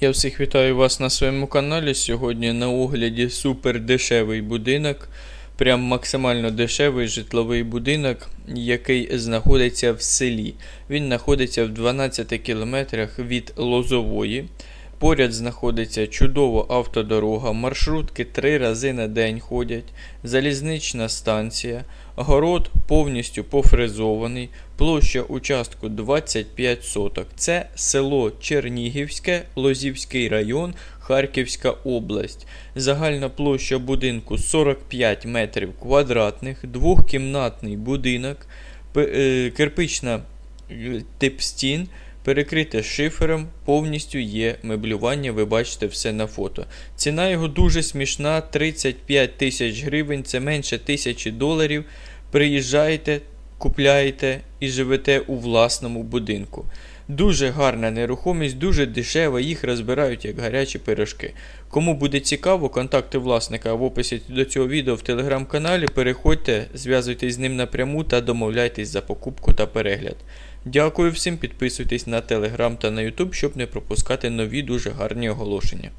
Я всіх вітаю вас на своєму каналі. Сьогодні на огляді супер дешевий будинок, прям максимально дешевий житловий будинок, який знаходиться в селі. Він знаходиться в 12 кілометрах від Лозової. Поряд знаходиться чудова автодорога, маршрутки три рази на день ходять, залізнична станція, город повністю пофрезований, площа участку 25 соток. Це село Чернігівське, Лозівський район, Харківська область. Загальна площа будинку 45 метрів квадратних, двохкімнатний будинок, е, кирпична е, тип стін. Перекрите шифером, повністю є меблювання, ви бачите все на фото. Ціна його дуже смішна, 35 тисяч гривень, це менше тисячі доларів. Приїжджаєте, купляєте і живете у власному будинку. Дуже гарна нерухомість, дуже дешева, їх розбирають як гарячі пирожки. Кому буде цікаво, контакти власника в описі до цього відео в телеграм-каналі. Переходьте, зв'язуйтесь з ним напряму та домовляйтесь за покупку та перегляд. Дякую всім, підписуйтесь на телеграм та на ютуб, щоб не пропускати нові дуже гарні оголошення.